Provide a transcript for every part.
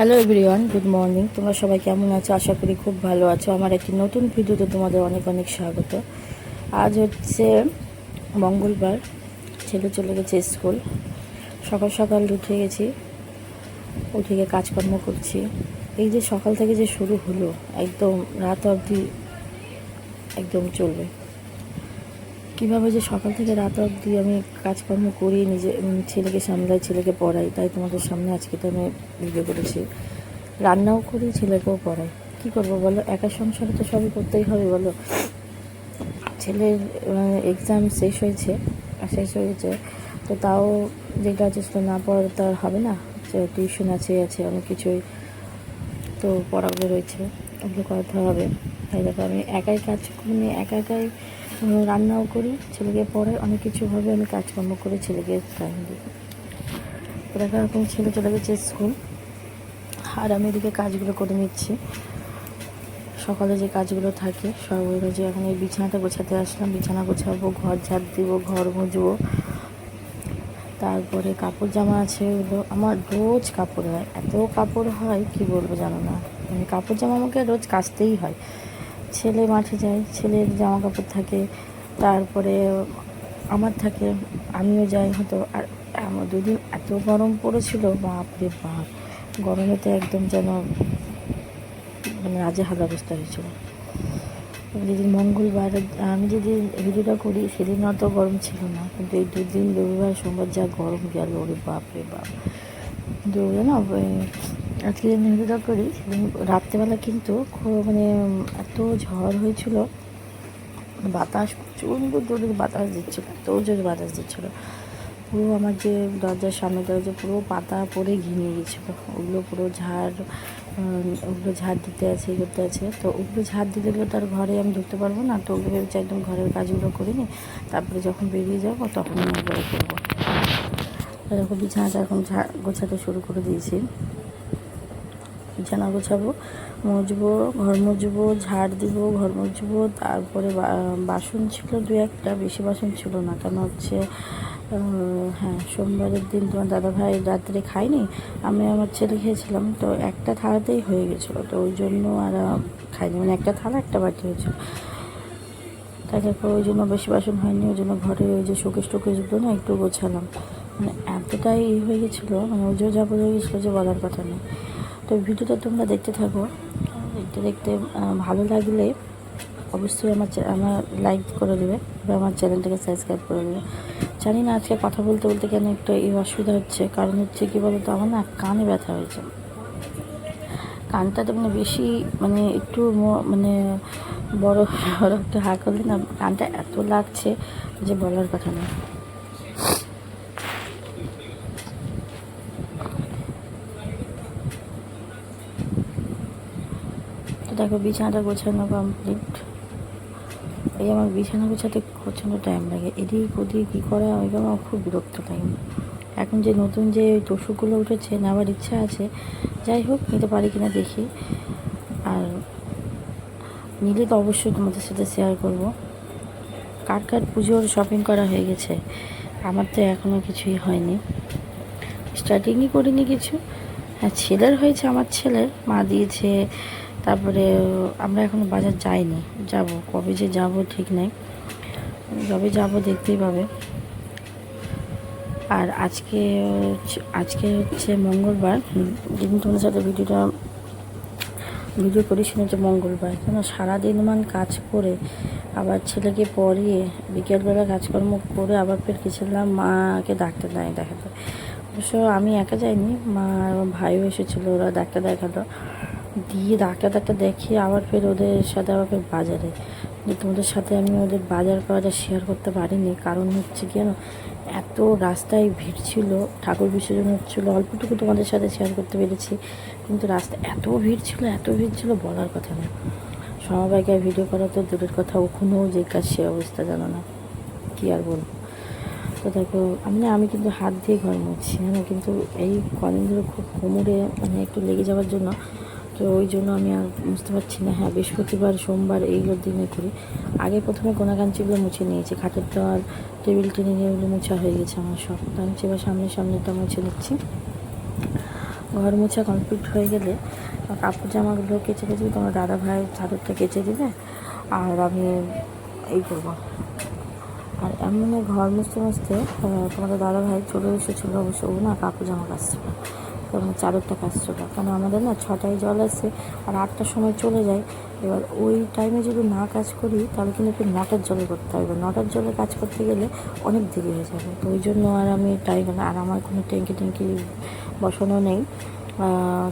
Hello everyone good morning তোমরা সবাই কেমন আছো? আশা করি খুব ভালো আছো। আমার একটি নতুন ভিডিওতে তোমাদের অনেক অনেক স্বাগত। আজ হচ্ছে মঙ্গলবার, ছেলে চলে গেছে স্কুল। সকাল সকাল উঠে গেছি, উঠে গিয়ে কাজকর্ম করছি। এই যে সকাল থেকে যে শুরু হলো, একদম রাত অবধি একদম চলবে। কীভাবে যে সকাল থেকে রাত অবধি আমি কাজকর্ম করি, নিজে ছেলেকে সামলাই, ছেলেকে পড়াই, তাই তোমাদের সামনে আজকে তো আমি ভিডিও করেছি। রান্নাও করি, ছেলেকেও পড়াই। কী করব বলো? একা সংসারে তো সবই করতেই হবে বলো। ছেলের এক্সাম শেষ হয়েছে শেষ হয়েছে, তো তাও যেটা আছে সেটা না পড়া তো আর হবে না। টিউশন আছে আছে অনেক কিছুই। তো পড়াগুলো রয়েছে, ওগুলো করাতে হবে। তাই দেখো, আমি একাই কাজ মানে একা একাই রান্নাও করি, ছেলেকে পড়াই, অনেক কিছুভাবে আমি কাজকর্ম করে ছেলেকে টাইম দিই। তো দেখো এখন ছেলে চলে গেছে স্কুল আর আমি এদিকে কাজগুলো করে নিচ্ছি। সকালে যে কাজগুলো থাকে, সব যে এখন এই বিছানাটা গোছাতে আসলাম। বিছানা গোছাবো, ঘর ঝাড় দিব, ঘর মুছবো তারপরে কাপড় জামা আছে ওগুলো আমার রোজ কাপড় হয়। এত কাপড় হয়, কি বলব জানো না? মানে কাপড় জামা আমাকে রোজ কাচতেই হয়। ছেলে মাঠে যায় ছেলের জামা কাপড় থাকে, তারপরে আমার থাকে, আমিও যাই হতো আর আমার দুদিন এত গরম পড়েছিল বাপ রে বাপ। গরমে তো একদম যেন মানে আজে হাল অবস্থা হয়েছিল। যেদিন মঙ্গলবার, আমি যেদিন ভিডিওটা করি, সেদিন অত গরম ছিল না। কিন্তু এই দুদিন রবিবার, সোমবার যা গরম গেল, ওরে বাপ রে বাপ। কিন্তু না আজকে যেদিন ভিডিওটা করি, সেদিন রাত্রেবেলা কিন্তু খুব মানে এত ঝড় হয়েছিল বাতাস, প্রচণ্ড জোরে বাতাস দিচ্ছিল, এত জোরে বাতাস দিচ্ছিল। পুরো আমার যে দরজার সামনে দরজা, পুরো পাতা পড়ে ঘিমিয়ে গেছিল। ওগুলো পুরো ঝাড় ওগুলো ঝাড় দিতে আছে করতে আছে। তো ওগুলো ঝাড় দিতে গেলে তার ঘরে আমি ঢুকতে পারব না, তো ওগুলো ভেবেছি একদম ঘরের কাজগুলো করে নিই। তারপরে যখন বেরিয়ে যাব, তখন আমি করব। এরকম বিছানাটা এখন গোছাতে শুরু করে দিয়েছি। বিছানা গোছাবো মুছবো ঘর মুছবো ঝাড় দিব, ঘর মুছবো তারপরে বাসন ছিল দু একটা, বেশি বাসন ছিল না। কেন হচ্ছে হ্যাঁ সোমবারের দিন তোমার দাদাভাই রাত্রে খায়নি, আমি আমার ছেলে খেয়েছিলাম, তো একটা থালাতেই হয়ে গেছিল। তো ওই জন্য আর খাইনি মানে একটা থালা, একটা বাটি হয়েছিল। দেখো, ওই জন্য বেশি বাসন হয়নি, ওই জন্য ঘরে ওই যে শোকেশ টোকেশগুলো না একটু গোছালাম। মানে এতটাই হয়ে গেছিল মানে ওজো যাব হয়ে গেছিল যে বলার কথা নেই তো ভিডিওটা তোমরা দেখতে থাকো। দেখতে দেখতে ভালো লাগলে অবশ্যই আমার আমার লাইক করে দেবে বা আমার চ্যানেলটাকে সাবস্ক্রাইব করে দেবে। জানি না আজকে কথা বলতে বলতে কেন একটু এই অসুবিধা হচ্ছে। কারণ হচ্ছে কী বলতো, আমার না কানে ব্যথা হয়েছে। কানটা তো মানে বেশি মানে একটু মানে বড় বড় একটু হা করলে না কানটা এত লাগছে যে বলার কথা না তো দেখো, বিছানাটা গোছানো কমপ্লিট এই আমার বিছানা গোছাতে প্রচণ্ড টাইম লাগে। এদিক ওদিক কী করা ওই আমার খুব বিরক্ত লাগে এখন যে নতুন যে ওই তোষকগুলো উঠেছে, নেওয়ার ইচ্ছা আছে, যাই হোক, নিতে পারি কিনা দেখি। আর নিলে তো অবশ্যই তোমাদের সাথে শেয়ার করব। কার কার পুজোর শপিং করা হয়ে গেছে? আমার তো এখনও কিছুই হয়নি। স্টার্টিংই করিনি কিছু। হ্যাঁ ছেলের হয়েছে আমার ছেলের। মা দিয়েছে তারপরে আমরা এখনও বাজার যাইনি, যাব। কবে যে যাব ঠিক নাই। যবে যাব দেখতেই পাবে। আর আজকে আজকে হচ্ছে মঙ্গলবার। যেদিন তোমাদের সাথে ভিডিওটা ভিডিও করি সেটা হচ্ছে মঙ্গলবার। কেন? সারাদিন মান কাজ করে আবার ছেলেকে পড়িয়ে বিকেলবেলা কাজকর্ম করে আবার ফের গেছিলাম মাকে ডাক্তার নাই দেখাতে। অবশ্য আমি একা যাইনি, মা আমার ভাইও এসেছিল, ওরা ডাক্তার দেখাল। দিয়ে ডাক্তার ডাক্তার দেখিয়ে আবার ফের ওদের সাথে আবার ফের বাজারে। তোমাদের সাথে আমি ওদের বাজার করাটা শেয়ার করতে পারিনি। কারণ হচ্ছে কেন এত রাস্তায় ভিড় ছিল, ঠাকুর বিসর্জন হচ্ছিল, অল্পটুকু তোমাদের সাথে শেয়ার করতে পেরেছি। কিন্তু রাস্তা এত ভিড় ছিল, এত ভিড় ছিল বলার কথা না। সমবাইকায় ভিডিও করা তো দূরের কথা, ওখানেও যে কাজ সে অবস্থা জানো না। কী আর বলব? তো দেখো, আমি আমি কিন্তু হাত দিয়ে ঘর মুছছি, জানো? কিন্তু এই কদিন ধরে খুব কোমরে মানে একটু লেগে যাওয়ার জন্য তো ওই জন্য আমি আর বুঝতে পারছি না। হ্যাঁ বৃহস্পতিবার, সোমবার এইগুলো দিনে করি আগে প্রথমে কোনাকাঞ্চিগুলো মুছে নিয়েছি। খাটের দেওয়ার টেবিল টেনে নিয়ে ওগুলো মোছা হয়ে গেছে আমার সব। তো আমি এবার সামনে সামনেটা মুছে নিচ্ছি। ঘর মোছা কমপ্লিট হয়ে গেলে কাপড় জামাগুলো কেচে কেচে তোমার দাদা ভাই চাদরটা কেচে দিবে আর আমি এই করব। আর এমন ঘর মুছতে মুছতে তোমাদের দাদা ভাই চলে এসেছিল অবশ্য ও না, কাপড় জামা কাচছিল। তখন চাদরটা কাচছিল কারণ আমাদের না ছটায় জল আসে আর আটটার সময় চলে যায়। এবার ওই টাইমে যদি না কাজ করি, তাহলে কিন্তু একটু নটার জলে করতে হবে। নটার জলে কাজ করতে গেলে অনেক দেরি হয়ে যাবে। তো ওই জন্য আর আমি টাইম না, আর আমার কোনো ট্যাঙ্কি ট্যাঙ্কি বসানো নেই।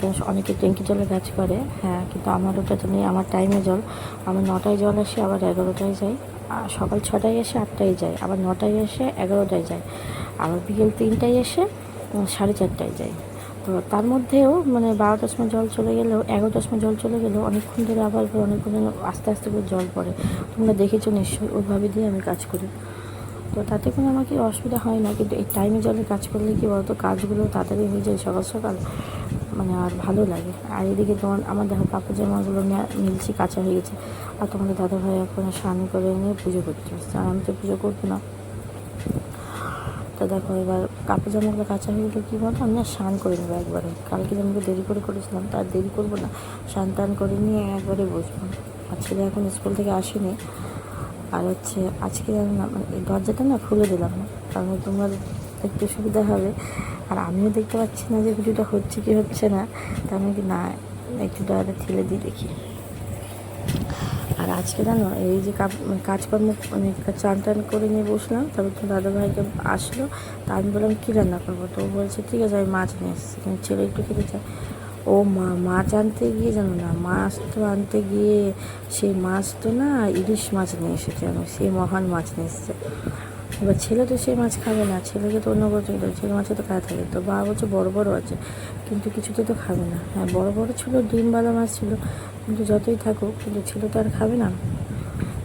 কেন অনেকে ট্যাঙ্কি জলে কাজ করে। হ্যাঁ কিন্তু আমার ওটা তো নেই। আমার টাইমে জল। আমার নটায় জল আসে, আবার এগারোটায় যাই। সকাল ছটায় এসে আটটায় যায় আবার নটায় এসে এগারোটায় যায় আবার বিকেল তিনটায় এসে সাড়ে চারটায় যায় তো তার মধ্যেও মানে বারোটার সময় জল চলে গেলেও এগারোটার সময় জল চলে গেলেও অনেকক্ষণ ধরে আবার অনেকক্ষণ আস্তে আস্তে করে জল পড়ে। তোমরা দেখেছ নিশ্চয়ই ওইভাবে দিয়ে আমি কাজ করি। তো তাতে কোনো আমার কি অসুবিধা হয় না, কিন্তু এই টাইমে জলে কাজ করলে কি বলতো, কাজগুলো তাড়াতাড়ি হয়ে যায় সকাল সকাল মানে আর ভালো লাগে। আর এদিকে তোমার আমার দেখো কাপড় জামাগুলো মিলছি কাঁচা হয়ে গেছে। আর তোমাদের দাদা ভাই এখন স্নান করে নিয়ে পুজো করতে আমি তো পুজো করব না। তো দেখো, এবার কাপড় জামাগুলো কাঁচা হয়ে গেলে কী বলতো? আমি না স্নান করে নেব একবারে। কালকে যেমন দেরি করে করেছিলাম তার দেরি করব না। স্নান টান করে নিয়ে একবারে বসবো। আর ছেলে এখন স্কুল থেকে আসেনি। আর হচ্ছে, আজকে না মানে এই দরজাটা না খুলে দিলাম না, কারণ তোমার একটু সুবিধা হবে। আর আমিও দেখতে পাচ্ছি না যে ভিডিওটা হচ্ছে কি হচ্ছে না। তার আমি কি না, একটু দরজা ঠেলে দিই দেখি। আর আজকে জানো, এই যে মানে কাজকর্ম মানে চান টান করে নিয়ে বসলাম তবে তো দাদা ভাইকে আসলো, তা আমি বললাম, কী রান্না করব? তো বলছে, ঠিক আছে, আমি মাছ নিয়ে এসেছি, কিন্তু ছেলে একটু খেতে চায়। ও মা, মাছ আনতে গিয়ে জানো না, মাছ তো আনতে গিয়ে সেই মাছ তো না, ইলিশ মাছ নিয়ে এসেছে জানো সেই মহান মাছ নিয়ে এসেছে। এবার ছেলে তো সেই মাছ খাবে না, ছেলেকে তো অন্য কিছু দেয় ছেলে মাছে তো খাওয়া থাকে। তো বাবা বলছে বড় বড় আছে, কিন্তু কিছুতে তো খাবে না। হ্যাঁ বড় বড় ছিল ডিমবালা মাছ ছিল, কিন্তু যতই থাকুক, কিন্তু ছেলে তো আর খাবে না।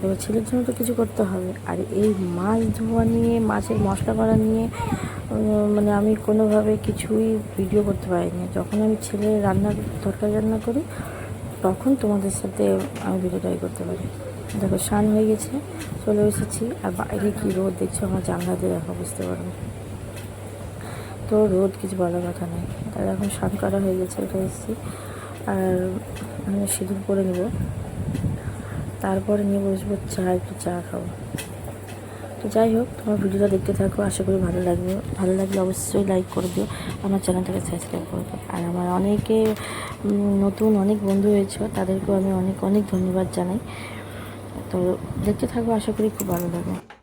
এবার ছেলের জন্য তো কিছু করতে হবে। আর এই মাছ ধোয়া নিয়ে, মাছের মশলা করা নিয়ে মানে আমি কোনোভাবে কিছুই ভিডিও করতে পারিনি। যখন আমি ছেলে রান্না তরকারি রান্না করি, তখন তোমাদের সাথে আমি ভিডিওটাই করতে পারি। দেখো, স্নান হয়ে গেছে, চলে এসেছি। আর বাইরে কী রোদ দেখছ? আমার জানলাতে দেখো, বুঝতে পারবে তো রোদ কিছু বলার কথা নেই তার এখন স্নান করা হয়ে গেছে, উঠে এসেছি। আর আমি সিঁদুর করে নেব। তারপরে নিয়ে বসবো চা, একটু চা খাব। তো যাই হোক, তোমার ভিডিওটা দেখতে থাকো, আশা করি ভালো লাগবে। ভালো লাগলে অবশ্যই লাইক করে দিও, আমার চ্যানেলটাকে সাবস্ক্রাইব করে দিও। আর আমার অনেকে নতুন অনেক বন্ধু হয়েছে, তাদেরকেও আমি অনেক অনেক ধন্যবাদ জানাই। তো দেখতে থাকব আশা করি খুব ভালো লাগবে